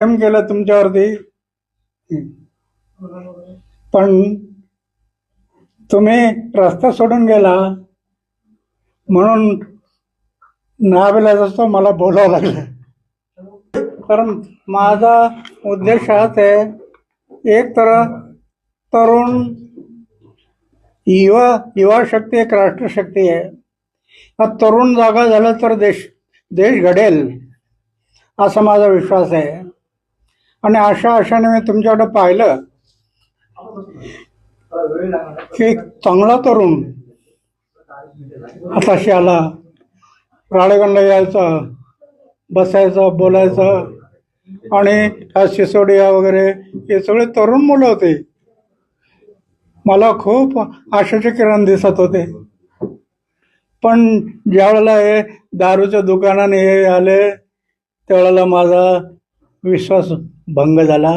प्रेम केलं तुमच्यावरती? पण तुम्ही रस्ता सोडून गेला. म्हणून नावेलाच असतो मला बोलावं लागलं. कारण माझा उद्देश हाच आहे एक तर तरुण युवा युवा शक्ती एक राष्ट्रशक्ती आहे. हा तरुण जागा झाला तर देश देश घडेल असा माझा विश्वास आहे. आणि अशा आशाने मी तुमच्याकडे पाहिलं की एक चांगला तरुण हाताशी आला राळेगणला यायचं बसायचं बोलायचं आणि ह्या सिसोडिया वगैरे हे सगळे तरुण मुलं होते. मला खूप आशाचे किरण दिसत होते. पण ज्यावेळेला हे दारूच्या दुकानाने हे आले त्यावेळेला माझा विश्वास भंग झाला.